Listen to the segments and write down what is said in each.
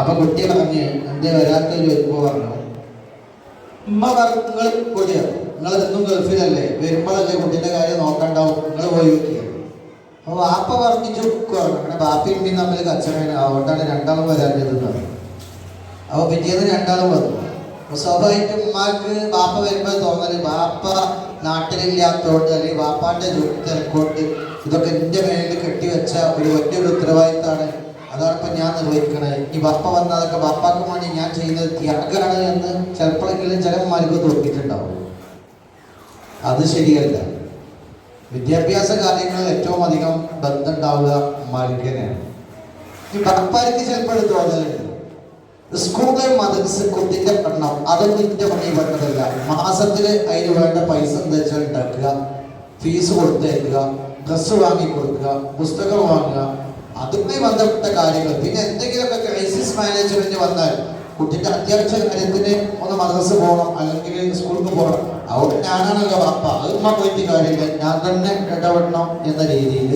അപ്പൊ കുട്ടി പറഞ്ഞ് എന്തേ വരാത്ത ചോദിക്കുമ്പോ പറഞ്ഞു. ഉമ്മ പറഞ്ഞു നിങ്ങൾ കൂടിയോ നിങ്ങൾ എന്നും ഗൾഫിലല്ലേ? വരുമ്പോഴല്ലേ കുട്ടീന്റെ കാര്യം നോക്കണ്ടാവും. നിങ്ങൾ പോയി നോക്കിയോ അപ്പൊ വാപ്പ പറഞ്ഞിട്ട് കുറഞ്ഞു അങ്ങനെ ബാപ്പയും ഉമ്മയും തമ്മിൽ കച്ചറയാണ് അതുകൊണ്ടാണ് രണ്ടാളും വരാഞ്ഞത് പറഞ്ഞു. അപ്പൊ പിറ്റേന്ന് രണ്ടാളും വന്നു. അപ്പൊ സ്വാഭാവികമായിട്ടും ഉമ്മാക്ക് ബാപ്പ വരുമ്പോൾ തോന്നൽ ബാപ്പ നാട്ടിലില്ലാത്തതുകൊണ്ട് അല്ലെങ്കിൽ ബാപ്പാന്റെ ജോലി തിരക്കൊണ്ട് ഇതൊക്കെ എന്റെ മേലിൽ കെട്ടിവെച്ച ഒരു വലിയൊരു ഉത്തരവാദിത്തമാണ് അതാണ് ഇപ്പൊ ഞാൻ നിർവഹിക്കണത്. ഈ ബാപ്പ വന്നതൊക്കെ ബാപ്പാക്ക് വേണ്ടി ഞാൻ ചെയ്യുന്നത് ത്യാഗമാണ് എന്ന് ചിലപ്പോഴെങ്കിലും ചിലന്മാർക്ക് തോന്നിയിട്ടുണ്ടാവും. അത് ശരിയല്ല. വിദ്യാഭ്യാസ കാര്യങ്ങളിൽ ഏറ്റവും അധികം ബന്ധം ഉണ്ടാവുക ഈ ബാപ്പാർക്ക് ചിലപ്പോൾ തോന്നലുണ്ട്. സ്കൂൾ മദ്രസ് കുട്ടിന്റെ പഠനം അതൊന്നും ഇതിന്റെ പണി വേണ്ടതല്ല മാസത്തിൽ അതിന് വേണ്ട പൈസ എന്താ വെച്ചാൽ ഉണ്ടാക്കുക. ഫീസ് കൊടുത്തേക്കുക ഡ്രസ്സ് വാങ്ങി കൊടുക്കുക പുസ്തകം വാങ്ങുക അതുമായി ബന്ധപ്പെട്ട കാര്യങ്ങൾ. പിന്നെ എന്തെങ്കിലുമൊക്കെ ക്രൈസിസ് മാനേജ്മെന്റ് വന്നാൽ കുട്ടിന്റെ അത്യാവശ്യ കാര്യത്തിന് ഒന്ന് മദ്രസ് പോകണം അല്ലെങ്കിൽ സ്കൂളിൽ പോകണം. അവിടെ ഞാനാണല്ലോ അപ്പ അതുമ്മ പോയിട്ട് കാര്യമില്ല. ഞാൻ തന്നെ ഇടപെടണം എന്ന രീതിയിൽ.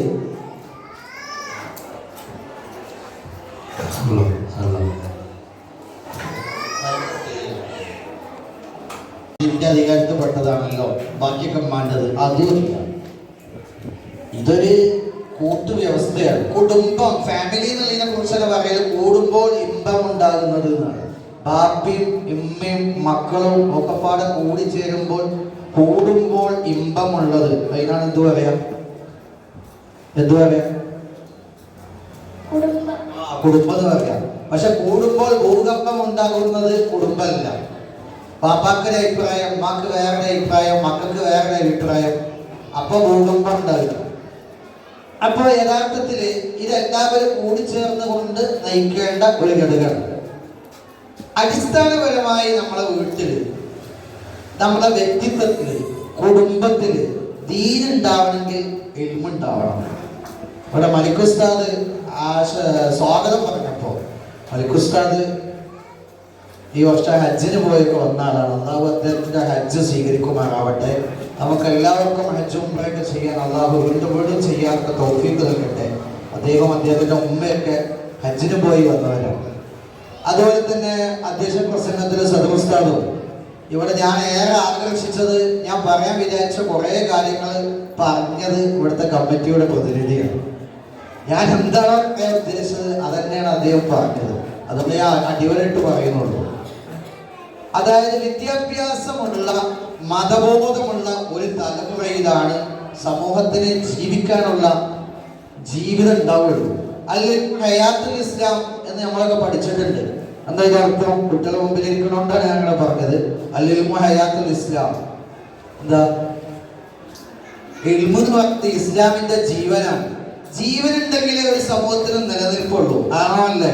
ഇതിന്റെ അധികാരത്തിൽ പെട്ടതാണല്ലോ. ബാക്കിയൊക്കെ മാണ്ടത് അതുമില്ല ഇതൊരു കൂട്ടുവ്യവസ്ഥയാണ്. കുടുംബം ഫാമിലി എന്നുള്ളതിനെ കുറിച്ചൊക്കെ പറയുന്നത് കൂടുമ്പോൾ ഇമ്പം ഉണ്ടാകുന്നത് എന്നാണ്. ബാപ്പിയും ഇമ്മയും മക്കളും ഒക്കെ പാടെ കൂടി ചേരുമ്പോൾ കൂടുമ്പോൾ ഇമ്പമുള്ളത് അതിനാണ് എന്തു പറയാം? എന്തു പറയാം? കുടുംബം. എന്ന് പറയാം. പക്ഷെ കൂടുമ്പോൾ ഭൂകമ്പം ഉണ്ടാകുന്നത് കുടുംബമല്ല. പാപ്പാക്കൊരു അഭിപ്രായം ഉമ്മാക്ക് വേറെ അഭിപ്രായം മക്കൾക്ക് വേറെ അഭിപ്രായം. അപ്പൊ ഭൂകമ്പം ഉണ്ടാവില്ല. അപ്പൊ യഥാർത്ഥത്തിൽ ഇതെല്ലാവരും കൂടിച്ചേർന്നുകൊണ്ട് നയിക്കേണ്ട ഒരു ഘടകമാണ്. അടിസ്ഥാനപരമായി നമ്മളെ വീട്ടിൽ നമ്മളെ വ്യക്തിത്വത്തിൽ കുടുംബത്തിൽ ദീനുണ്ടാവണമെങ്കിൽ എഴുമുണ്ടാവണം ഇവിടെ മലിക്കുസ്താദ് സ്വാഗതം പറഞ്ഞപ്പോ മലിക്കുസ്താദ് ഈ വർഷം ഹജ്ജിന് പോയൊക്കെ വന്നാലാണ് അള്ളാഹു അദ്ദേഹത്തിന്റെ ഹജ്ജ് സ്വീകരിക്കുമാറാവട്ടെ. നമുക്ക് എല്ലാവർക്കും ഹജ്ജ് ഉംറയൊക്കെ ചെയ്യാൻ അള്ളാഹു വീണ്ടും വീണ്ടും ചെയ്യാനൊക്കെ തൗഫീക്ക് നൽകട്ടെ. അദ്ദേഹം അദ്ദേഹത്തിന്റെ ഉമ്മയൊക്കെ ഹജ്ജിന് പോയി വന്നവരാണ്. അതുപോലെ തന്നെ അധ്യക്ഷ പ്രസംഗത്തിൽ സദുസ്താദും ഇവിടെ ഞാൻ ഏറെ ആകർഷിച്ചത് ഞാൻ പറയാൻ വിചാരിച്ച കുറേ കാര്യങ്ങൾ പറഞ്ഞത് ഇവിടുത്തെ കമ്മിറ്റിയുടെ പ്രതിനിധിയാണ്. ഞാൻ എന്താണ് അദ്ദേഹം ഉദ്ദേശിച്ചത് അതന്നെയാണ് അദ്ദേഹം പറഞ്ഞത്. അതുകൊണ്ട് ഞാൻ അടിവരായിട്ട് പറയുന്നുള്ളൂ. അതായത് വിദ്യാഭ്യാസമുള്ള മതബോധമുള്ള ഒരു തലമുറ ഇതാണ് സമൂഹത്തിന് ജീവിക്കാനുള്ള ജീവിതം ഉണ്ടാവുള്ളൂ അല്ലെങ്കിൽ ഹയാത്തുൽ ഇസ്ലാം എന്ന് നമ്മളൊക്കെ പഠിച്ചിട്ടുണ്ട്. എന്താ അർത്ഥം? കുട്ടികളുടെ മുമ്പിൽ ഇരിക്കണോണ്ടാണ് ഞങ്ങൾ പറഞ്ഞത്. ഹയാത്തുൽ ഇസ്ലാം. എന്താ? ഇൽമു എന്ന് ഇസ്ലാമിന്റെ ജീവനാണ്. ജീവനുണ്ടെങ്കിലേ ഒരു സമൂഹത്തിന് നിലനിൽപ്പുള്ളൂ. ആണോ അല്ലേ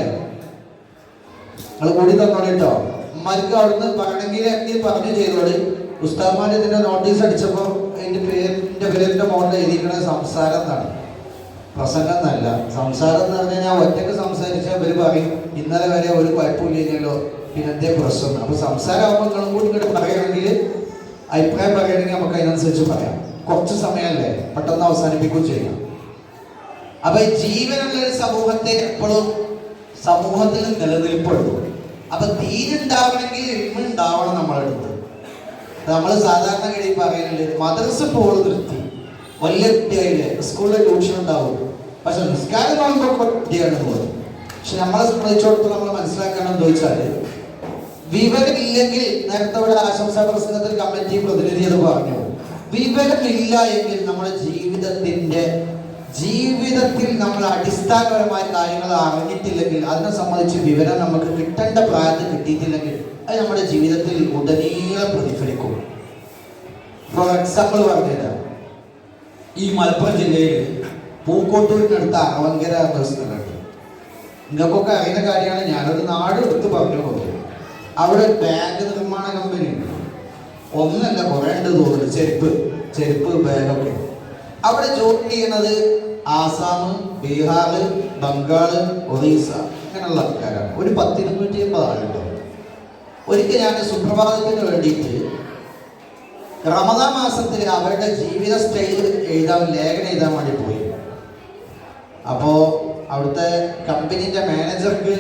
നിങ്ങൾ കൂടി തന്നോളിട്ടോ ഉമ്മാർക്ക് അവിടുന്ന് പറയണമെങ്കിൽ പറഞ്ഞു ചെയ്തോളി. ഉസ്താദ്മാർ ഇതിന്റെ നോട്ടീസ് അടിച്ചപ്പോൾ എന്റെ പേരിന്റെ പേരിന്റെ മോഡൽ എഴുതിയിരിക്കുന്നത് സംസാരം എന്നാണ് പ്രസംഗം എന്നല്ല. സംസാരം എന്ന് പറഞ്ഞാൽ ഞാൻ ഒറ്റയ്ക്ക് സംസാരിച്ചാൽ ഇവർ പറയും ഇന്നലെ വരെ ഒരു കുഴപ്പമില്ലല്ലോ പിന്നത്തെ പ്രശ്നം അപ്പോൾ സംസാരം ആകുമ്പോൾ നിങ്ങളും കൂടി ഇങ്ങോട്ട് പറയുകയാണെങ്കിൽ അഭിപ്രായം പറയുകയാണെങ്കിൽ നമുക്ക് അതിനനുസരിച്ച് പറയാം. കുറച്ച് സമയമല്ലേ? പെട്ടെന്ന് അവസാനിപ്പിക്കുകയും ചെയ്യാം. അപ്പൊ ജീവനുള്ള ഒരു സമൂഹത്തെ എപ്പോഴും സമൂഹത്തിൽ നിലനിൽപ്പുള്ളൂ അപ്പൊ തീരുണ്ടാവണമെങ്കിൽ ഇമ്മുണ്ടാവണം നമ്മളെ അടുത്ത്. നമ്മൾ സാധാരണ ഗതി പറയുന്നുണ്ട് മദ്രസ പോൾ നിർത്തി വലിയ കുട്ടിയായില്ലേ സ്കൂളിൽ ട്യൂഷൻ ഉണ്ടാവും. പക്ഷെ നിസ്കാരം നോക്കുമ്പോൾ കുട്ടിയാണ് പോകുന്നത് പക്ഷെ നമ്മളെ സംബന്ധിച്ചിടത്തോളം നമ്മൾ മനസ്സിലാക്കണം എന്ന് ചോദിച്ചാൽ വിവരമില്ലെങ്കിൽ നേരത്തെ ഇവിടെ ആശംസാ പ്രസംഗത്തിൽ കമ്മിറ്റി പ്രതിനിധി അത് പറഞ്ഞു. വിവരമില്ല എങ്കിൽ നമ്മുടെ ജീവിതത്തിന്റെ ജീവിതത്തിൽ നമ്മൾ അടിസ്ഥാനപരമായ കാര്യങ്ങൾ അറിഞ്ഞിട്ടില്ലെങ്കിൽ അതിനെ സംബന്ധിച്ച് വിവരം നമുക്ക് കിട്ടേണ്ട പ്രായത്തിൽ കിട്ടിയിട്ടില്ലെങ്കിൽ അത് നമ്മുടെ ജീവിതത്തിൽ ഉടനീളം പ്രതിഫലിക്കും. ഫോർ എക്സാമ്പിൾ പറഞ്ഞുതരാം. ഈ മലപ്പുറം ജില്ലയിൽ പൂക്കോട്ടൂരിനടുത്ത് അറവങ്കര എന്ന നിങ്ങൾക്കൊക്കെ അറിയുന്ന കാര്യമാണ് ഞാനൊരു നാട് എടുത്ത് പറഞ്ഞു പോകുന്നത് അവിടെ ബാഗ് നിർമ്മാണ കമ്പനി ഉണ്ട്. ഒന്നല്ല കുറേ ഉണ്ട് തോന്നുന്നു. ചെരുപ്പ് ചെരുപ്പ് ബാഗൊക്കെ അവിടെ ജോലി ചെയ്യണത് ആസാം ബീഹാർ ബംഗാൾ ഒറീസ. അങ്ങനെയുള്ള ആൾക്കാരാണ്. ഒരു പത്തിരുന്നൂറ്റി അമ്പത് ആളുണ്ടോ ഒരിക്കൽ ഞാൻ സുപ്രഭാതത്തിന് വേണ്ടിയിട്ട് റമദാ മാസത്തിൽ അവരുടെ ജീവിത സ്റ്റൈൽ എഴുതാൻ ലേഖനം എഴുതാൻ വേണ്ടി പോയി. അപ്പോൾ അവിടുത്തെ കമ്പനീന്റെ മാനേജർക്ക്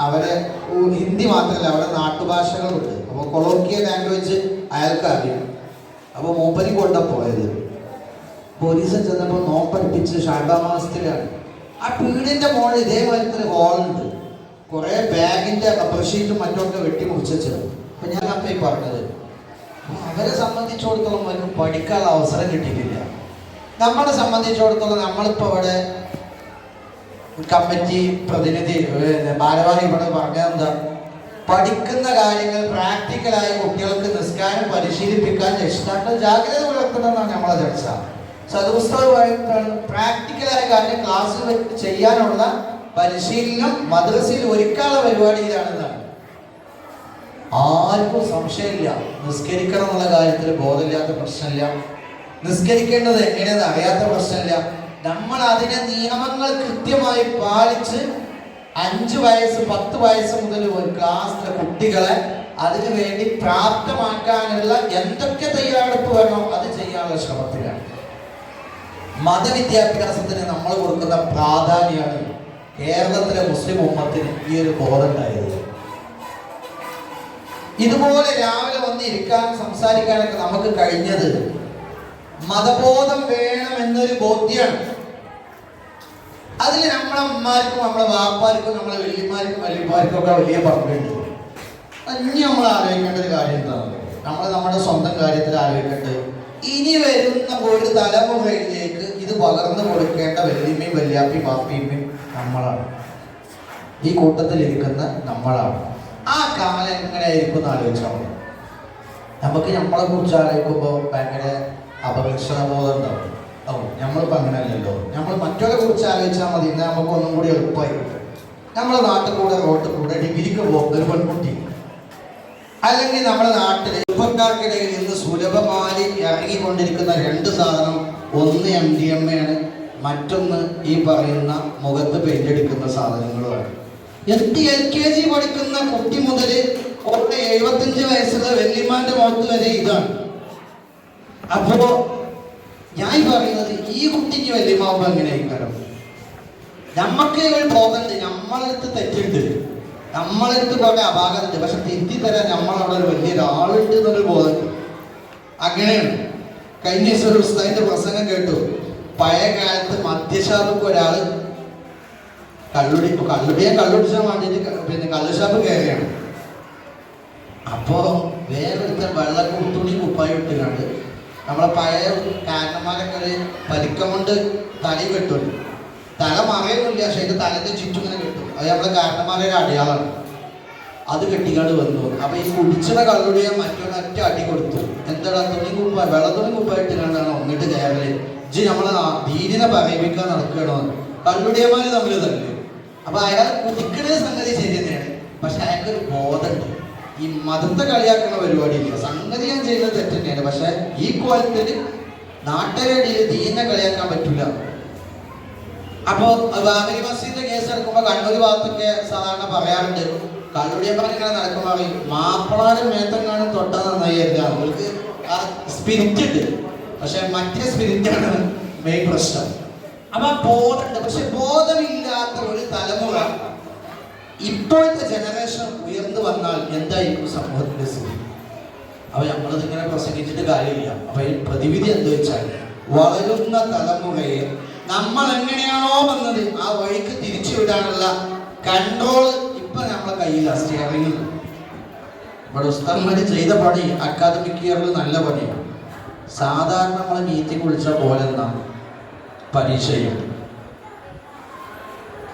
അവരെ ഹിന്ദി മാത്രമല്ല അവരുടെ നാട്ടുഭാഷകളുണ്ട് അപ്പോൾ കൊളോക്കിയ ലാംഗ്വേജ് അയാൾക്ക് അറിയാം അപ്പോൾ മൂപ്പരി കൊണ്ടാണ് പോയത് പോലീസ് ചെന്നപ്പോൾ നോപ്പടിപ്പിച്ച് ഷാബാ മാസത്തിലാണ് ആ വീടിന്റെ മോളിൽ ഇതേപോലത്തെ ഹോളുണ്ട് കുറേ ബാഗിന്റെ റബ്ബർ ഷീറ്റും മറ്റൊക്കെ വെട്ടി മുറിച്ചു അപ്പൊ ഞാൻ അപ്പം ഈ പറഞ്ഞത് അവരെ സംബന്ധിച്ചിടത്തോളം അവർക്ക് പഠിക്കാനുള്ള അവസരം കിട്ടിയിട്ടില്ല. നമ്മളെ സംബന്ധിച്ചിടത്തോളം നമ്മളിപ്പോ ഇവിടെ കമ്മിറ്റി പ്രതിനിധി ഭാരവാഹി ഇവിടെ പറഞ്ഞത് എന്താ? പഠിക്കുന്ന കാര്യങ്ങൾ പ്രാക്ടിക്കലായി കുട്ടികൾക്ക് നിസ്കാരം പരിശീലിപ്പിക്കാൻ രക്ഷിതാക്കൾ ജാഗ്രത പുലർത്തണമെന്നാണ് നമ്മളെ ചർച്ച. സദുസ്തവമായിട്ടാണ് പ്രാക്ടിക്കലായ കാര്യം ക്ലാസ്സിൽ വെച്ച് ചെയ്യാനുള്ള പരിശീലനം മദ്രസയിൽ ഒരുക്കാനുള്ള പരിപാടിയിലാണെന്നാണ് ആർക്കും സംശയമില്ല. നിസ്കരിക്കണം എന്നുള്ള കാര്യത്തിൽ ബോധമില്ലാത്ത പ്രശ്നമില്ല. നിസ്കരിക്കേണ്ടത് എങ്ങനെയെന്ന് അറിയാത്ത പ്രശ്നമില്ല. നമ്മൾ അതിനെ നിയമങ്ങൾ കൃത്യമായി പാലിച്ച് അഞ്ച് വയസ്സ് പത്ത് വയസ്സ് മുതൽ ഒരു ക്ലാസ്സിലെ കുട്ടികളെ അതിനു വേണ്ടി പ്രാപ്തമാക്കാനുള്ള എന്തൊക്കെ തയ്യാറെടുപ്പ് വേണോ അത് ചെയ്യാനുള്ള ശ്രമത്തിലാണ്. മതവിദ്യാഭ്യാസത്തിന് നമ്മൾ കൊടുക്കുന്ന പ്രാധാന്യമാണ് കേരളത്തിലെ മുസ്ലിം ഉമ്മത്തിന് ഈ ഒരു ബോധം ഉണ്ടായത് ഇതുപോലെ രാവിലെ വന്ന് ഇരിക്കാനും സംസാരിക്കാനൊക്കെ നമുക്ക് കഴിഞ്ഞത് മതബോധം വേണം എന്നൊരു ബോധ്യമാണ് അതിൽ നമ്മളെ അമ്മമാർക്കും നമ്മളെ വാപ്പാർക്കും നമ്മളെ വലിയമാർക്കും വലിയമാർക്കും ഒക്കെ വലിയ പങ്കുണ്ട്. ഇനി നമ്മൾ ആലോചിക്കേണ്ട ഒരു കാര്യം എന്താണ്? നമ്മൾ നമ്മുടെ സ്വന്തം കാര്യത്തിൽ ആലോചിക്കേണ്ടത് ഇനി വരുന്ന ഒരു തലമുറയിലേക്ക് ഇത് പകർന്നു കൊടുക്കേണ്ട വല്യമ്മയും വല്യാപ്പി ബാപ്പിയമ്മയും നമ്മളാണ്. ഈ കൂട്ടത്തിൽ ഇരിക്കുന്ന നമ്മളാണ്. ആ കാലം എങ്ങനെയായിരിക്കും എന്ന് ആലോചിച്ചാൽ മതി. നമുക്ക് നമ്മളെ കുറിച്ച് ആലോചിക്കുമ്പോൾ ഭയങ്കര അപകർഷണബോധം ഉണ്ടാവും. ഓ നമ്മളിപ്പോൾ അങ്ങനെ അല്ലല്ലോ നമ്മൾ മറ്റൊരെ കുറിച്ച് ആലോചിച്ചാൽ മതി. എന്നാൽ നമുക്ക് ഒന്നും കൂടി എളുപ്പമായി. നമ്മളെ നാട്ടിൽ കൂടെ റോട്ടിൽ കൂടെ ഡിഗ്രിക്ക് പോകുന്ന ഒരു പെൺകുട്ടി. അല്ലെങ്കിൽ നമ്മുടെ നാട്ടിൽ ചെറുപ്പക്കാർക്കിടയിൽ ഇന്ന് സുലഭമായി ഇറങ്ങിക്കൊണ്ടിരിക്കുന്ന രണ്ട് സാധനം ഒന്ന് എം ഡി എം ആണ്. മറ്റൊന്ന് ഈ പറയുന്ന മുഖത്ത് പെയിന്റെടുക്കുന്ന സാധനങ്ങളുമാണ്. എട്ട് എൽ കെ ജി പഠിക്കുന്ന കുട്ടി മുതൽ ഒരു എഴുപത്തഞ്ച് വയസ്സുള്ള വെല്ലിമാന്റെ മുഖത്ത് വരെ ഇതാണ്. അപ്പോ ഞാൻ പറയുന്നത് ഈ കുട്ടിക്ക് വല്യമാവുമ്പോ എങ്ങനെയായിക്കാരം? നമ്മക്ക് ഒരു ബോധമുണ്ട്. നമ്മളടുത്ത് തെറ്റുണ്ട്. നമ്മളടുത്ത് കുറെ അപാകതയുണ്ട്. പക്ഷെ തിരുത്തി തരാൻ നമ്മളവിടെ ഒരു വലിയൊരാളുണ്ട് എന്നൊരു ബോധം അങ്ങനെയാണ്. കഴിഞ്ഞ ദിവസം ഒരു ഉസ്താദിന്റെ പ്രസംഗം കേട്ടു. പഴയ കാലത്ത് മദ്യഷാപ്പൊക്കെ ഒരാൾ കള്ളുടി കള്ളുടിയെ കള്ളുടിച്ചാൽ വേണ്ടിയിട്ട് പിന്നെ കള്ളുഷാപ്പ് കയറിയാണ് അപ്പോ വേറൊരുത്തൻ വെള്ള തുണി കുപ്പായി ഇട്ടുകൊണ്ട് നമ്മളെ പഴയ കാരണന്മാരൊക്കെ ഒരു പരിക്കം കൊണ്ട് തലയിൽ കെട്ടും. തല മറയുന്നില്ല പക്ഷെ അതിന്റെ തലത്തെ ചുറ്റും ഇങ്ങനെ കെട്ടും. അത് നമ്മളെ കാരണന്മാരെ ഒരു അടയാളമാണ്. അത് കെട്ടിക്കാട് വന്നു. അപ്പൊ ഈ കുടിച്ചിട കളുടെ മറ്റൊരൊറ്റ അടി കൊടുത്തു. എന്താടാ തുണി കുപ്പ വെള്ള തുണി കുപ്പായിട്ട് കണ്ടാണ് ഒന്നിട്ട് കയറൽ ഇജ്ജ് നമ്മളെ ദീനിനെ പറയിപ്പിക്കാൻ നടക്കണോ കള്ളുടിയന്മാര് തമ്മിൽ തന്നെ അപ്പൊ അയാൾ കുടിക്കുന്ന സംഗതി ശരി തന്നെയാണ്. പക്ഷെ അയാൾക്കൊരു ബോധമുണ്ട്. ഈ മതത്തെ കളിയാക്കുന്ന പരിപാടിയില്ല. സംഗതി ഞാൻ ചെയ്യുന്നത് തെറ്റ് തന്നെയാണ്. പക്ഷെ ഈ കോലത്തിൽ നാട്ടുകാരുടെ ദീനെ കളിയാക്കാൻ പറ്റില്ല അപ്പോൾ ബാബരി മസ്ജിദിന്റെ കേസ് എടുക്കുമ്പോ കണ്ണൂർ ഭാഗത്തൊക്കെ സാധാരണ പറയാറുണ്ട് കള്ളുടിയപ്പൻ ഇങ്ങനെ നടക്കുമ്പോൾ മാപ്പിളാരും മേത്തങ്ങാനും തൊട്ടാ നന്നായിരില്ല അവർക്ക് ആ സ്പിരിറ്റ് ഉണ്ട്. പക്ഷെ മറ്റേ സ്പിരിറ്റ് ആണ് മെയിൻ പ്രശ്നം. അപ്പൊ ആ ബോധമുണ്ട് പക്ഷെ ബോധമില്ലാത്ത ഒരു തലമുറ ഇപ്പോഴത്തെ ജനറേഷൻ ഉയർന്നു വന്നാൽ എന്തായിരിക്കും സമൂഹത്തിന്റെ സ്ഥിതി? അപ്പൊ നമ്മളത് ഇങ്ങനെ പ്രസംഗിച്ചിട്ട് കാര്യമില്ല. അപ്പൊ ഈ പ്രതിവിധി എന്ത് വെച്ചാൽ വളരുന്ന തലമുറയെ നമ്മൾ എങ്ങനെയാണോ വന്നത് ആ വഴിക്ക് തിരിച്ചു വിടാനുള്ള കൺട്രോൾ ഇപ്പൊ നമ്മളെ കയ്യിലാണ് സ്റ്റിയറിംഗ് ഇവിടെ ഉസ്താന്മാര് ചെയ്ത പണി അക്കാദമിക് ഇയറിൽ നല്ല പണിയാണ് സാധാരണ നമ്മളെ മീറ്റിംഗ് വിളിച്ച പോലെ എന്താണ് പരീക്ഷയും.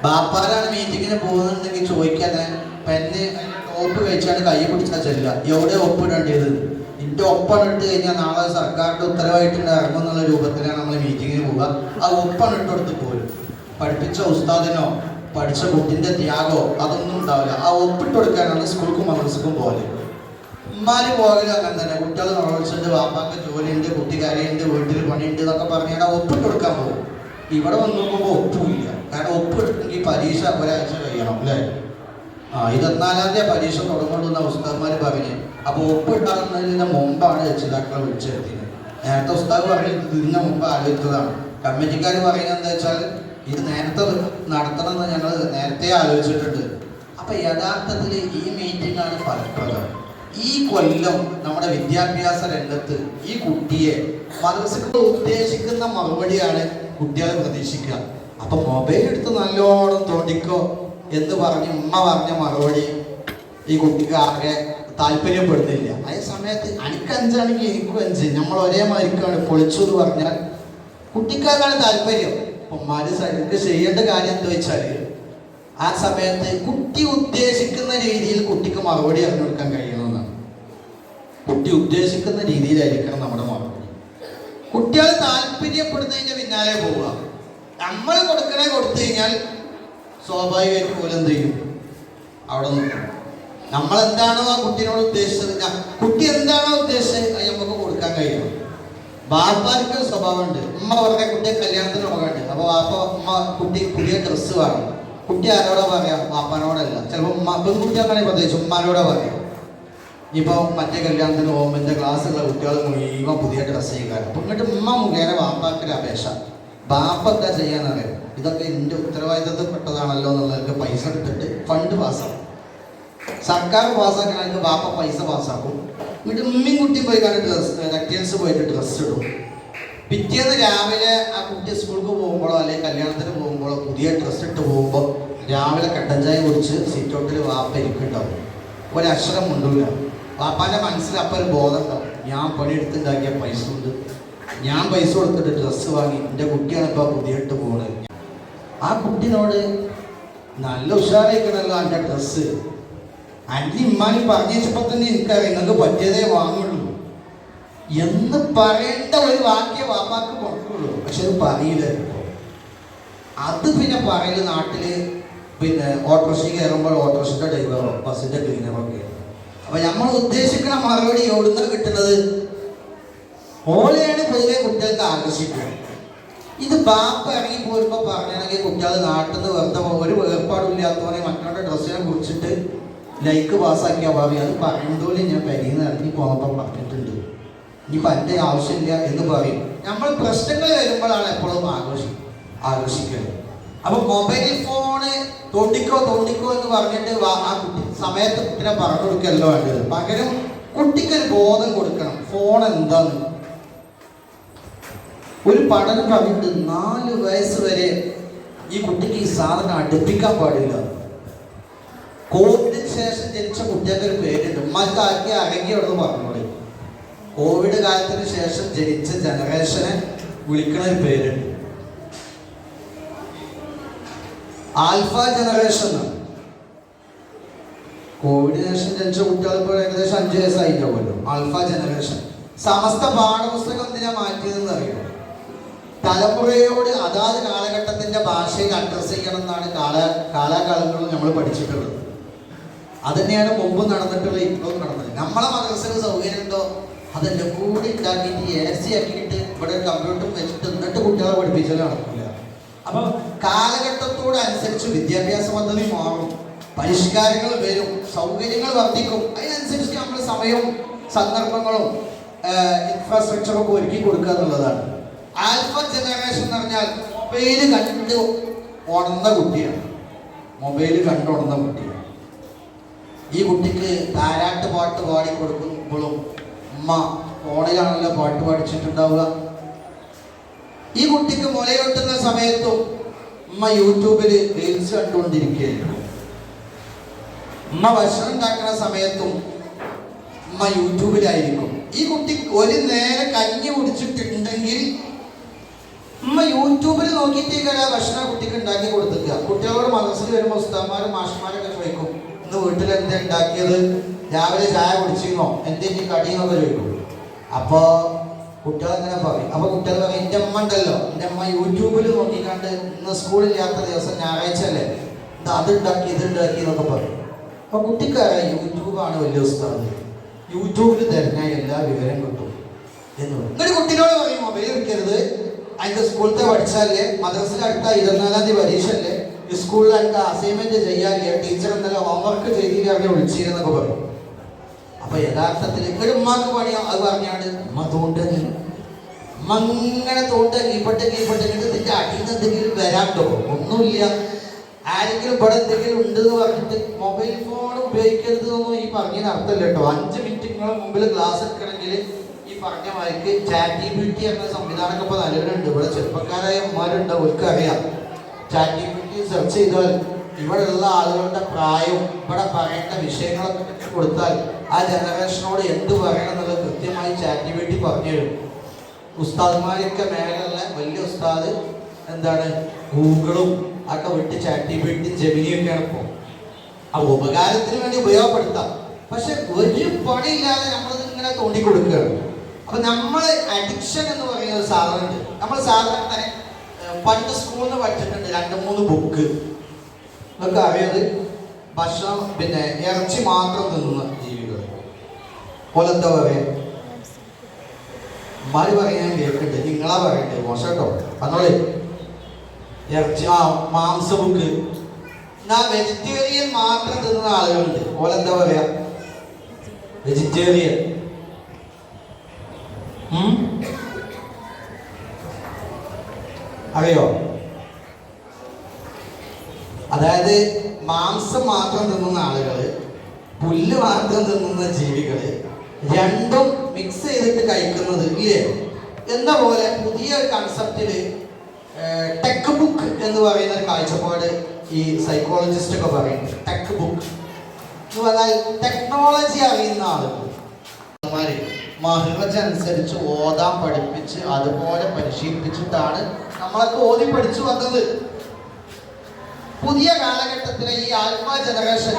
ബാപ്പാരാണ് മീറ്റിങ്ങിന് പോകുന്നുണ്ടെങ്കിൽ ചോദിക്കാതെ പെന്ന് ടോപ്പ് കഴിച്ചാണ് കൈ പിടിച്ചാൽ ചെല്ലുക. എവിടെ ഒപ്പിടേണ്ടത് എന്റെ ഒപ്പം ഇട്ട് കഴിഞ്ഞാൽ നാളെ സർക്കാരിന്റെ ഉത്തരവായിട്ടുണ്ട് ഇറങ്ങും രൂപത്തിലാണ് നമ്മൾ മീറ്റിങ്ങിന് പോവുക. ആ ഒപ്പം ഇട്ടെടുത്ത് പോരും. പഠിപ്പിച്ച ഉസ്താദിനോ പഠിച്ച കുട്ടിന്റെ ത്യാഗോ അതൊന്നും ഉണ്ടാവില്ല. ആ ഒപ്പിട്ട് കൊടുക്കാനാണ് സ്കൂൾക്കും മദ്രസക്കും പോലെ ഉമ്മാര് പോകലും അങ്ങനെ തന്നെ. കുട്ടികൾ നോളിച്ചിട്ട് വാപ്പാക്ക് ജോലിയുണ്ട് കുട്ടിക്കാരിയുണ്ട് വീട്ടിൽ പണിയുണ്ട് എന്നൊക്കെ പറഞ്ഞാൽ ആ ഒപ്പിട്ട് കൊടുക്കാൻ പോകും. ഇവിടെ വന്ന് നോക്കുമ്പോൾ ഒപ്പുമില്ല. കാരണം ഒപ്പിട്ടെങ്കിൽ പരീക്ഷ ഒരാഴ്ച കഴിയണം അല്ലേ? ആ ഇരുപത്തിനാലാം തീയതി പരീക്ഷ തുടങ്ങുന്ന ഉസ്താദ്മാർ പറഞ്ഞു. അപ്പൊ ഒപ്പിട്ടാകുന്നതിന് മുമ്പാണ് രക്ഷിതാക്കളെ വിളിച്ചെത്തിയത് നേരത്തെ ഉസ്താദ് പറഞ്ഞു ഇതിന് മുമ്പ് ആലോചിച്ചതാണ്. കമ്മിറ്റിക്കാർ പറയുന്നത് എന്താ വെച്ചാൽ ഇത് നേരത്തെ നടത്തണമെന്ന് ഞങ്ങൾ നേരത്തെ ആലോചിച്ചിട്ടുണ്ട്. അപ്പൊ യഥാർത്ഥത്തിൽ ഈ മീറ്റിംഗ് ആണ് ഫലപ്രദം. ഈ കൊല്ലം നമ്മുടെ വിദ്യാഭ്യാസ രംഗത്ത് ഈ കുട്ടിയെ മദ്രസക്ക് ഉദ്ദേശിക്കുന്ന മറുപടിയാണ് കുട്ടികളെ പ്രതീക്ഷിക്കുക. അപ്പൊ മൊബൈൽ എടുത്ത് നല്ലോണം തോണ്ടിക്കോ എന്ന് പറഞ്ഞ് ഉമ്മ പറഞ്ഞ മറുപടി ഈ കുട്ടിക്ക് ആകെ താല്പര്യപ്പെടുന്നില്ല. അതേ സമയത്ത് എനിക്ക് അഞ്ചാണെങ്കിൽ എനിക്കും അഞ്ച്. നമ്മൾ ഒരേ മാതിരിക്കാണ് പൊളിച്ചു എന്ന് പറഞ്ഞാൽ കുട്ടിക്കാർക്കാണ് താല്പര്യം. ഉമ്മാര് ചെയ്യേണ്ട കാര്യം എന്താ വെച്ചാൽ ആ സമയത്ത് കുട്ടി ഉദ്ദേശിക്കുന്ന രീതിയിൽ കുട്ടിക്ക് മറുപടി അറിഞ്ഞു കൊടുക്കാൻ കഴിയണമെന്നാണ്. കുട്ടി ഉദ്ദേശിക്കുന്ന രീതിയിലായിരിക്കണം നമ്മുടെ മറുപടി. കുട്ടികൾ താല്പര്യപ്പെടുന്നതിന്റെ പിന്നാലെ പോവുക. നമ്മൾ കൊടുക്കണേ കൊടുത്തു കഴിഞ്ഞാൽ സ്വാഭാവികമായിട്ട് പോലെ എന്ത് ചെയ്യും? അവിടെ നിൽക്കും. നമ്മൾ എന്താണോ ആ കുട്ടീനോട് ഉദ്ദേശിച്ചത്. കുട്ടി എന്താണോ ഉദ്ദേശിച്ചത് അത് നമുക്ക് കൊടുക്കാൻ കഴിയണം ബാപ്പാർക്ക് ഒരു സ്വഭാവമുണ്ട്. ഉമ്മ പറഞ്ഞ കുട്ടിയെ കല്യാണത്തിന് പോകാണ്ട് അപ്പൊ വാപ്പ ഉമ്മ കുട്ടി പുതിയ ഡ്രസ്സ് വേണം കുട്ടി ആരോടാ പറയാ? ബാപ്പാനോടല്ല. ചിലപ്പോ ഉമ്മ പെൺകുട്ടി അങ്ങനെ പ്രത്യേകിച്ച് ഉമ്മാനോടാ പറയാം. ഇപ്പൊ മറ്റേ കല്യാണത്തിന് പോകുമ്പോൾ എന്റെ ക്ലാസ്സുള്ള കുട്ടികൾ മുഴുവൻ പുതിയ ഡ്രസ്സ് ചെയ്യാൻ അപ്പൊ ഇങ്ങോട്ട് ഉമ്മ മുഖേന ബാപ്പാക്കൊരു അപേക്ഷ. ബാപ്പ എന്താ ചെയ്യാന്നറിയാം? ഇതൊക്കെ എന്റെ ഉത്തരവാദിത്തപ്പെട്ടതാണല്ലോ എന്നുള്ളതൊക്കെ പൈസ എടുത്തിട്ട് ഫണ്ട് പാസ്സാക്കും. സർക്കാർ പാസ്സാക്കണമെങ്കിൽ ബാപ്പ പൈസ പാസ്സാക്കും. എന്നിട്ട് ഉമ്മിൻകുട്ടി പോയി കണ്ട് ഡ്രസ് ടെക്സ്റ്റൈൽസ് പോയിട്ട് ഡ്രസ്സ് ഇടും. പിറ്റേന്ന് രാവിലെ ആ കുട്ടി സ്കൂൾക്ക് പോകുമ്പോഴോ അല്ലെങ്കിൽ കല്യാണത്തിന് പോകുമ്പോഴോ പുതിയ ഡ്രസ്സ് ഇട്ട് പോകുമ്പോൾ രാവിലെ കട്ടൻ ചായ കുടിച്ച് സിറ്റ് ഔട്ടിൽ വാപ്പ ഇരിക്കുന്നുണ്ടാവും. ഒരക്ഷരം കൊണ്ടുവില്ല വാപ്പാന്റെ മനസ്സിൽ അപ്പം ഒരു ബോധം ഉണ്ടാവും. ഞാൻ പണിയെടുത്തുണ്ടാക്കിയ പൈസ ഉണ്ട്. ഞാൻ പൈസ കൊടുത്തിട്ട് ഡ്രസ്സ് വാങ്ങി. എന്റെ കുട്ടിയാണ് ഇപ്പോൾ പുതിയ ഇട്ട് പോകുന്നത് ആ കുട്ടിനോട് നല്ല ഉഷാറായിക്കണല്ലോ എന്റെ ഡ്രസ്സ് അഞ്ചി ഇമ്മാനി പറഞ്ഞു വെച്ചപ്പോ തന്നെ എനിക്കറിയാം നിങ്ങൾക്ക് പറ്റിയതേ വാങ്ങുള്ളൂ. എന്ന് പറയേണ്ട ഒരു വാക്യ വാപ്പാക്ക് കൊടുക്കുള്ളൂ. പക്ഷെ അത് പറയില്ല അത് പിന്നെ പറയൽ നാട്ടിൽ. പിന്നെ ഓട്ടോറിക്ഷ കയറുമ്പോൾ ഓട്ടോറിക്ഷന്റെ ഡ്രൈവറോ ബസ്സിന്റെ ക്ലീനറോ ഒക്കെ അപ്പൊ നമ്മൾ ഉദ്ദേശിക്കുന്ന മറുപടി എവിടുന്ന് കിട്ടുന്നത്? ഓലെയാണ് പൊതുവെ കുട്ടികൾക്ക് ആകർഷിക്കുന്നത് ഇത് ബാപ്പ ഇറങ്ങി പോരുമ്പോ പറഞ്ഞാണെങ്കിൽ കുട്ടികൾ നാട്ടിൽ നിന്ന് വെറുതെ ഒരു വേർപാടില്ലാത്തവരെ മറ്റുള്ള ഡ്രസ്സിനെ കുറിച്ചിട്ട് ലൈക്ക് പാസ്സാക്കിയാൽ ഭാവി. അത് പറയുന്നതുപോലെ ഞാൻ പരിന്ന് ഇറങ്ങി പോന്നപ്പോൾ പറഞ്ഞിട്ടുണ്ട്. ഇനിയിപ്പോൾ എന്റെ ആവശ്യമില്ല എന്ന് പറയും. നമ്മൾ പ്രശ്നങ്ങൾ വരുമ്പോഴാണ് എപ്പോഴും ആഘോഷി ആഘോഷിക്കുന്നത് അപ്പൊ മൊബൈൽ ഫോണ് തോണ്ടിക്കോ തോണ്ടിക്കോ എന്ന് പറഞ്ഞിട്ട് ആ കുട്ടി സമയത്ത് കുട്ടിനെ പറഞ്ഞു കൊടുക്കല്ലോ വേണ്ടത്. പകരം കുട്ടിക്കൊരു ബോധം കൊടുക്കണം. ഫോൺ എന്താന്ന്. ഒരു പഠനം പറഞ്ഞിട്ട് നാല് വയസ്സ് വരെ ഈ കുട്ടിക്ക് ഈ സാധനം അടുപ്പിക്കാൻ പാടില്ല. കോവിഡിന് ശേഷം ജനിച്ച കുട്ടികൾക്ക് ഒരു പേരുണ്ട്. ഉമ്മക്ക് ആക്കി അടങ്ങി അവിടെ പറഞ്ഞോളി. കോവിഡ് കാലത്തിന് ശേഷം ജനിച്ച ജനറേഷനെ വിളിക്കണ ഒരു പേരുണ്ട്. ആൽഫ ജനറേഷൻ കോവിഡ് ശേഷം ജനിച്ച കുട്ടികൾ ഇപ്പോൾ ഏകദേശം അഞ്ച് വയസ്സായിട്ടുണ്ടാവുമല്ലോ. Alpha generation. സമസ്ത പാഠപുസ്തകം എന്തിനാ മാറ്റിയതെന്ന് അറിയാം? തലമുറയോട് അതാത് കാലഘട്ടത്തിന്റെ ഭാഷയിൽ അഡ്രസ് ചെയ്യണം എന്നാണ് കാല കാലാകാലങ്ങളിൽ നമ്മൾ പഠിച്ചിട്ടുള്ളത്. അത് മുമ്പ് നടന്നിട്ടുള്ള ഇപ്പോഴും നടന്നത്. നമ്മളെ മദ്രസയിൽ സൗകര്യം ഉണ്ടോ അതെല്ലാം കൂടി ഉണ്ടാക്കിയിട്ട് എ സി ആക്കിയിട്ട് ഇവിടെ കമ്പ്യൂട്ടർ വെച്ചിട്ട് എന്നിട്ട് കുട്ടികളെ പഠിപ്പിച്ചാൽ നടക്കില്ല. അപ്പൊ കാലഘട്ടത്തോടനുസരിച്ച് വിദ്യാഭ്യാസ പദ്ധതി മാറും. പരിഷ്കാരങ്ങൾ വരും. സൗകര്യങ്ങൾ വർദ്ധിക്കും. അതിനനുസരിച്ച് നമ്മൾ സമയവും സന്ദർഭങ്ങളും ഇൻഫ്രാസ്ട്രക്ചറും ഒക്കെ ഒരുക്കി കൊടുക്കുക എന്നുള്ളതാണ്. ആൽഫ ജനറേഷൻ എന്ന് പറഞ്ഞാൽ മൊബൈൽ കണ്ട് ഉണർന്ന കുട്ടിയാണ്. മൊബൈൽ കണ്ടുണർന്ന കുട്ടിയാണ്. ഈ കുട്ടിക്ക് താരാട്ട് പാട്ട് പാടി കൊടുക്കുമ്പോഴും ഉമ്മ ഫോണിലാണല്ലോ പാട്ട് പഠിച്ചിട്ടുണ്ടാവുക. ഈ കുട്ടിക്ക് മുലയൊട്ടുന്ന സമയത്തും ഉമ്മ യൂട്യൂബിൽ റീൽസ് കണ്ടുകൊണ്ടിരിക്കുകയായിരുന്നു ഉമ്മ ഭക്ഷണം ഉണ്ടാക്കുന്ന സമയത്തും ഉമ്മ യൂട്യൂബിലായിരിക്കും. ഈ കുട്ടി ഒരു നേരം കഞ്ഞി കുടിച്ചിട്ടുണ്ടെങ്കിൽ ഉമ്മ യൂട്യൂബിൽ നോക്കിയിട്ടേക്കാണ് ഭക്ഷണം കുട്ടിക്ക് ഉണ്ടാക്കി കൊടുത്തിരിക്കുക. കുട്ടികളോട് മദ്രസയിൽ വരുമ്പോൾ ഉസ്താന്മാരും മാഷന്മാരൊക്കെ ചോദിക്കും ഇന്ന് വീട്ടിൽ എന്താ ഉണ്ടാക്കിയത്? രാവിലെ ചായ കുടിച്ചിരുന്നോ? എന്തെങ്കിലും കടിയെന്നൊക്കെ ചോദിക്കും അപ്പോൾ കുട്ടികൾ അങ്ങനെ പറയും. അപ്പോൾ കുട്ടികൾ പറയും എന്റെ അമ്മ ഉണ്ടല്ലോ. എന്റെ അമ്മ യൂട്യൂബിൽ നോക്കിക്കണ്ട് ഇന്ന് സ്കൂളില്ലാത്ത ദിവസം ഞായറാഴ്ച അല്ലേ? ഇത് അതുണ്ടാക്കി ഇതുണ്ടാക്കി എന്നൊക്കെ പറയും. അപ്പോൾ കുട്ടിക്കറിയാം യൂട്യൂബാണ് വലിയ ഉസ്താദ്. യൂട്യൂബിൽ തന്നെ എല്ലാ വിവരം കിട്ടും. എന്ന് പറയും. എന്നിട്ട് കുട്ടികളോട് പറയും മൊബൈൽ എടുക്കരുത്. അതിന്റെ സ്കൂളത്തെ പഠിച്ചാലേ മദ്രസിൽ അടുത്ത ഇരുപത്തിനാലാം തീയതി പരീക്ഷ അല്ലേ? സ്കൂളിൽ അടുത്ത അസൈൻമെന്റ് ചെയ്യാല്ലേ ടീച്ചർ എന്തെല്ലാം ഹോംവർക്ക് ചെയ്തില്ല അവരെ വിളിച്ചിരുന്നൊക്കെ പറഞ്ഞു. അപ്പൊ യഥാർത്ഥത്തിൽ ഒരു ഉമ്മാക്ക് പണിയോ അത് പറഞ്ഞാണ് ഉമ്മ തോണ്ടുന്നു ഉമ്മ ഇങ്ങനെ തോണ്ട കീപ്പട്ട് കീപ്പട്ട് നിന്റെ അടിയിൽ നിന്ന് എന്തെങ്കിലും വരാണ്ടോ? ഒന്നുമില്ല. ആരെങ്കിലും ഇവിടെ എന്തെങ്കിലും ഉണ്ട് എന്ന് പറഞ്ഞിട്ട് മൊബൈൽ ഫോൺ ഉപയോഗിക്കരുത് എന്നൊന്നും ഈ പറഞ്ഞ അർത്ഥമില്ല കേട്ടോ. അഞ്ച് മിനിറ്റ് മുമ്പിൽ ക്ലാസ് എടുക്കണമെങ്കിൽ ഈ പറഞ്ഞ മാതിരിക്ക് ചാറ്റ് ജി പി ടി എന്ന സംവിധാനമൊക്കെ ഇപ്പോൾ നിലവിലുണ്ട് ഇവിടെ ചെറുപ്പക്കാരായ അമ്മമാരുണ്ട് അവർക്ക് അറിയാം ചാറ്റ് പി ടി സെർച്ച് ചെയ്താൽ ഇവിടെയുള്ള ആളുകളുടെ പ്രായവും ഇവിടെ പറയേണ്ട വിഷയങ്ങളൊക്കെ വെച്ച് കൊടുത്താൽ ആ ജനറേഷനോട് എന്ത് പറയണം എന്നുള്ളത് കൃത്യമായി ചാറ്റി വീട്ടി പറഞ്ഞു തരും. ഉസ്താദ്മാരൊക്കെ മേലുള്ള വലിയ ഉസ്താദ് എന്താണ്? ഗൂഗിളും ഒക്കെ വിട്ട് ചാറ്റി വീട്ടി ജമിനിയൊക്കെയാണ് ഇപ്പോൾ ആ ഉപകാരത്തിന് വേണ്ടി ഉപയോഗപ്പെടുത്താം. പക്ഷെ ഒരു പണിയില്ലാതെ നമ്മളിത് ഇങ്ങനെ തോണ്ടി കൊടുക്കുകയാണ് അപ്പൊ നമ്മൾ അഡിക്ഷൻ എന്ന് പറയുന്ന ഒരു സാധനമുണ്ട്. നമ്മൾ സാധാരണ പണ്ട് സ്കൂളിൽ നിന്ന് പഠിച്ചിട്ടുണ്ട് രണ്ട് മൂന്ന് ബുക്ക് നിങ്ങൾക്ക് അറിയത് ഭക്ഷണം പിന്നെ ഇറച്ചി മാത്രം തിന്നുന്ന ജീവികൾ. പോലെ എന്താ പറയാ? ഉമ്മാര് പറയാൻ കേൾക്കട്ടെ നിങ്ങളാ പറയട്ടെ മോശം കേട്ടോ പറഞ്ഞോളേ. ഇറച്ചി ആ മാംസ ബുക്ക് എന്നാ വെജിറ്റേറിയൻ മാത്രം തിന്നുന്ന ആളുകളുണ്ട്. പോലെ എന്താ പറയാ വെജിറ്റേറിയൻ അറിയോ? അതായത് മാംസം മാത്രം തിന്നുന്ന ആളുകൾ പുല്ല് മാത്രം തിന്നുന്ന ജീവികൾ രണ്ടും മിക്സ് ചെയ്തിട്ട് കഴിക്കുന്നത് ഇല്ലേ? എന്ന പോലെ പുതിയ കൺസെപ്റ്റിൽ ടെക് ബുക്ക് എന്ന് പറയുന്ന ഒരു കാഴ്ചപ്പാട് ഈ സൈക്കോളജിസ്റ്റ് ഒക്കെ പറയുന്നത് ടെക് ബുക്ക് ടെക്നോളജി അറിയുന്ന ആളുകൾ. മഹിറജ് അനുസരിച്ച് ഓതാൻ പഠിപ്പിച്ച് അതുപോലെ പരിശീലിപ്പിച്ചിട്ടാണ് നമ്മളൊക്കെ ഓതി പഠിച്ചു വന്നത്. പുതിയ കാലഘട്ടത്തിലെ ഈ ആത്മ ജനറേഷൻ